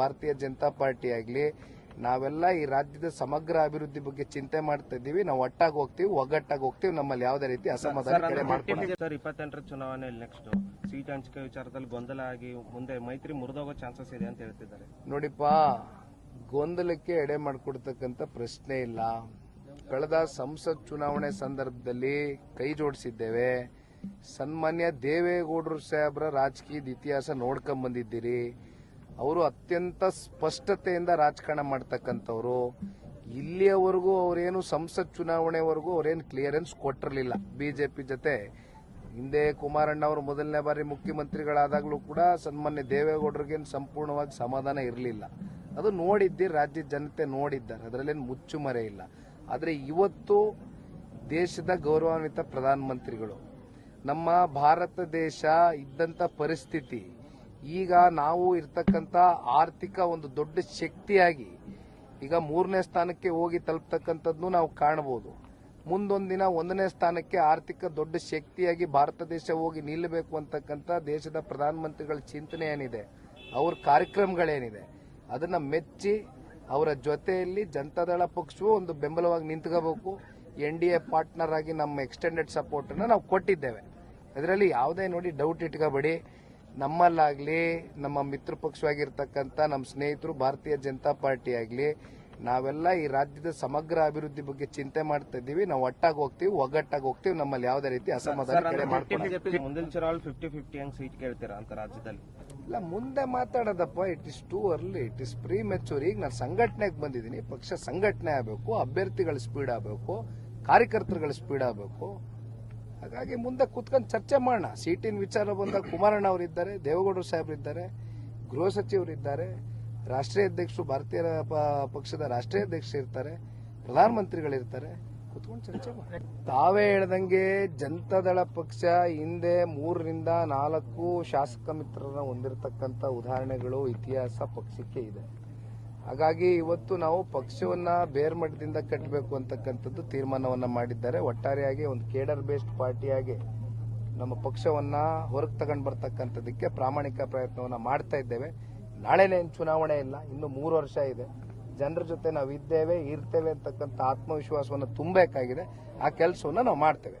ಭಾರತೀಯ ಜನತಾ ಪಾರ್ಟಿ ಆಗಲಿ ನಾವೆಲ್ಲ ಈ ರಾಜ್ಯದ ಸಮಗ್ರ ಅಭಿವೃದ್ಧಿ ಬಗ್ಗೆ ಚಿಂತೆ ಮಾಡ್ತಾ ಇದ್ದೀವಿ. ನಾವು ಒಟ್ಟಾಗಿ ಹೋಗ್ತೀವಿ ಒಗ್ಗಟ್ಟಾಗಿ ಹೋಗ್ತೀವಿ ನಮ್ಮಲ್ಲಿ ಯಾವುದೇ ರೀತಿ ಅಸಮಾಧಾನ ಸರ್ ಇಪ್ಪತ್ತೆಂಟರ ಚುನಾವಣೆಯಲ್ಲಿ ನೆಕ್ಸ್ಟ್ ಸೀಟ್ ಹಂಚಿಕೆ ವಿಚಾರದಲ್ಲಿ ಗೊಂದಲ ಆಗಿ ಮುಂದೆ ಮೈತ್ರಿ ಮುರಿದೋಗೋ ಚಾನ್ಸಸ್ ಇದೆ ಅಂತ ಹೇಳ್ತಿದ್ದಾರೆ. ನೋಡಿಪ್ಪ ಗೊಂದಲಕ್ಕೆ ಎಡೆ ಮಾಡಿಕೊಡ್ತಕ್ಕಂಥ ಪ್ರಶ್ನೆ ಇಲ್ಲ. ಕಳೆದ ಸಂಸತ್ ಚುನಾವಣೆ ಸಂದರ್ಭದಲ್ಲಿ ಕೈ ಜೋಡಿಸಿದ್ದೇವೆ. ಸನ್ಮಾನ್ಯ ದೇವೇಗೌಡರು ಸಾಹೇಬ್ರ ರಾಜಕೀಯದ ಇತಿಹಾಸ ನೋಡ್ಕೊಂಡ್ ಬಂದಿದ್ದೀರಿ ಅವರು ಅತ್ಯಂತ ಸ್ಪಷ್ಟತೆಯಿಂದ ರಾಜಕಾರಣ ಮಾಡ್ತಕ್ಕಂಥವ್ರು. ಇಲ್ಲಿಯವರೆಗೂ ಅವರೇನು ಸಂಸತ್ ಚುನಾವಣೆವರೆಗೂ ಅವರೇನು ಕ್ಲಿಯರೆನ್ಸ್ ಕೊಟ್ಟಿರಲಿಲ್ಲ. ಬಿಜೆಪಿ ಜೊತೆ. ಹಿಂದೆ ಕುಮಾರಣ್ಣ ಅವರು ಮೊದಲನೇ ಬಾರಿ ಮುಖ್ಯಮಂತ್ರಿಗಳಾದಾಗಲೂ ಕೂಡ ಸನ್ಮಾನ್ಯ ದೇವೇಗೌಡರಿಗೇನು ಸಂಪೂರ್ಣವಾಗಿ ಸಮಾಧಾನ ಇರಲಿಲ್ಲ. ಅದು ನೋಡಿದ್ದಿ, ರಾಜ್ಯ ಜನತೆ ನೋಡಿದ್ದಾರೆ. ಅದರಲ್ಲೇನು ಮುಚ್ಚುಮರೆ ಇಲ್ಲ. ಆದರೆ ಇವತ್ತು ದೇಶದ ಗೌರವಾನ್ವಿತ ಪ್ರಧಾನಮಂತ್ರಿಗಳು. ನಮ್ಮ ಭಾರತ ದೇಶ ಇದ್ದಂಥ ಪರಿಸ್ಥಿತಿ ಈಗ ನಾವು ಇರ್ತಕ್ಕಂಥ ಆರ್ಥಿಕ ಒಂದು ದೊಡ್ಡ ಶಕ್ತಿಯಾಗಿ ಈಗ ಮೂರನೇ ಸ್ಥಾನಕ್ಕೆ ಹೋಗಿ ತಲುಪ್ತಕ್ಕಂಥದ್ದು ನಾವು ಕಾಣಬಹುದು. ಮುಂದೊಂದು ದಿನ ಒಂದನೇ ಸ್ಥಾನಕ್ಕೆ ಆರ್ಥಿಕ ದೊಡ್ಡ ಶಕ್ತಿಯಾಗಿ ಭಾರತ ದೇಶ ಹೋಗಿ ನಿಲ್ಲಬೇಕು ಅಂತಕ್ಕಂಥ ದೇಶದ ಪ್ರಧಾನಮಂತ್ರಿಗಳ ಚಿಂತನೆ ಏನಿದೆ, ಅವ್ರ ಕಾರ್ಯಕ್ರಮಗಳೇನಿದೆ, ಅದನ್ನ ಮೆಚ್ಚಿ ಅವರ ಜೊತೆಯಲ್ಲಿ ಜನತಾದಳ ಪಕ್ಷವು ಒಂದು ಬೆಂಬಲವಾಗಿ ನಿಂತ್ಕೋಬೇಕು. ಎನ್ ಡಿ ಎ ಪಾರ್ಟ್ನರ್ ಆಗಿ ನಮ್ಮ ಎಕ್ಸ್ಟೆಂಡೆಡ್ ಸಪೋರ್ಟ್ ಅನ್ನ ನಾವು ಕೊಟ್ಟಿದ್ದೇವೆ. ಅದರಲ್ಲಿ ಯಾವುದೇ ನೋಡಿ ಡೌಟ್ ಇಟ್ಕೋಬೇಡಿ. ನಮ್ಮಲ್ಲಾಗ್ಲಿ ನಮ್ಮ ಮಿತ್ರ ಪಕ್ಷವಾಗಿರ್ತಕ್ಕಂಥ ನಮ್ಮ ಸ್ನೇಹಿತರು ಭಾರತೀಯ ಜನತಾ ಪಾರ್ಟಿ ಆಗಲಿ ನಾವೆಲ್ಲ ಈ ರಾಜ್ಯದ ಸಮಗ್ರ ಅಭಿವೃದ್ಧಿ ಬಗ್ಗೆ ಚಿಂತೆ ಮಾಡ್ತಾ ಇದ್ದೀವಿ. ನಾವು ಒಟ್ಟಾಗಿ ಹೋಗ್ತೀವಿ ಒಗ್ಗಟ್ಟಾಗಿ ಹೋಗ್ತೀವಿ ನಮ್ಮಲ್ಲಿ ಯಾವುದೇ ರೀತಿ ಅಸಮಾಧಾನ ಕಡೆ ಮಾಡ್ಕೊಂಡು ಮುಂದಿನ ಚುನಾವಣೆ ಫಿಫ್ಟಿ ಫಿಫ್ಟಿ ಹಂಗ್ ಸೀಟ್ ಕೇಳ್ತೀರಾ ಅಂತ ರಾಜ್ಯದಲ್ಲಿ? ಇಲ್ಲ ಮುಂದೆ ಮಾತಾಡೋದಪ್ಪ it is too early it is premature ಈಗ ನಾನು ಸಂಘಟನೆಗೆ ಬಂದಿದ್ದೀನಿ ಪಕ್ಷ ಸಂಘಟನೆ ಆಗಬೇಕು ಅಭ್ಯರ್ಥಿಗಳ ಸ್ಪೀಡ್ ಆಗಬೇಕು ಕಾರ್ಯಕರ್ತರುಗಳ ಸ್ಪೀಡ್ ಆಗಬೇಕು. ಹಾಗಾಗಿ ಮುಂದೆ ಕೂತ್ಕೊಂಡು ಚರ್ಚೆ ಮಾಡೋಣ. ಸೀಟಿನ ವಿಚಾರ ಬಂದಾಗ ಕುಮಾರಣ್ಣ ಅವರಿದ್ದಾರೆ, ದೇವೇಗೌಡರು ಸಾಹೇಬರಿದ್ದಾರೆ, ಗೃಹ ಸಚಿವರಿದ್ದಾರೆ, ರಾಷ್ಟ್ರೀಯ ಅಧ್ಯಕ್ಷರು, ಭಾರತೀಯ ಪಕ್ಷದ ರಾಷ್ಟ್ರೀಯ ಅಧ್ಯಕ್ಷ ಇರ್ತಾರೆ, ಪ್ರಧಾನಮಂತ್ರಿಗಳಿರ್ತಾರೆ. ಕೂತ್ಕೊಂಡು ಚರ್ಚೆ ಮಾಡಿ ತಾವೇ ಹೇಳ್ದಂಗೆ ಜನತಾದಳ ಪಕ್ಷ ಹಿಂದೆ ಮೂರರಿಂದ ನಾಲ್ಕು ಶಾಸಕ ಮಿತ್ರರನ್ನ ಹೊಂದಿರತಕ್ಕಂಥ ಉದಾಹರಣೆಗಳು ಇತಿಹಾಸ ಪಕ್ಷಕ್ಕೆ ಇದೆ. ಹಾಗಾಗಿ ಇವತ್ತು ನಾವು ಪಕ್ಷವನ್ನ ಬೇರ್ಮಟ್ಟದಿಂದ ಕಟ್ಟಬೇಕು ಅಂತಕ್ಕಂಥದ್ದು ತೀರ್ಮಾನವನ್ನ ಮಾಡಿದ್ದಾರೆ. ಒಟ್ಟಾರೆಯಾಗಿ ಒಂದು ಕೇಡರ್ ಬೇಸ್ಡ್ ಪಾರ್ಟಿಯಾಗಿ ನಮ್ಮ ಪಕ್ಷವನ್ನ ಹೊರಗೆ ತಗೊಂಡು ಬರ್ತಕ್ಕಂಥದ್ದಕ್ಕೆ ಪ್ರಾಮಾಣಿಕ ಪ್ರಯತ್ನವನ್ನ ಮಾಡ್ತಾ ಇದ್ದೇವೆ. ನಾಳೆನೇ ಚುನಾವಣೆ ಇಲ್ಲ, ಇನ್ನು ಮೂರು ವರ್ಷ ಇದೆ. ಜನರ ಜೊತೆ ನಾವು ಇದ್ದೇವೆ, ಇರ್ತೇವೆ ಅಂತಕ್ಕಂಥ ಆತ್ಮವಿಶ್ವಾಸವನ್ನು ತುಂಬಬೇಕಾಗಿದೆ. ಆ ಕೆಲಸವನ್ನ ನಾವು ಮಾಡ್ತೇವೆ.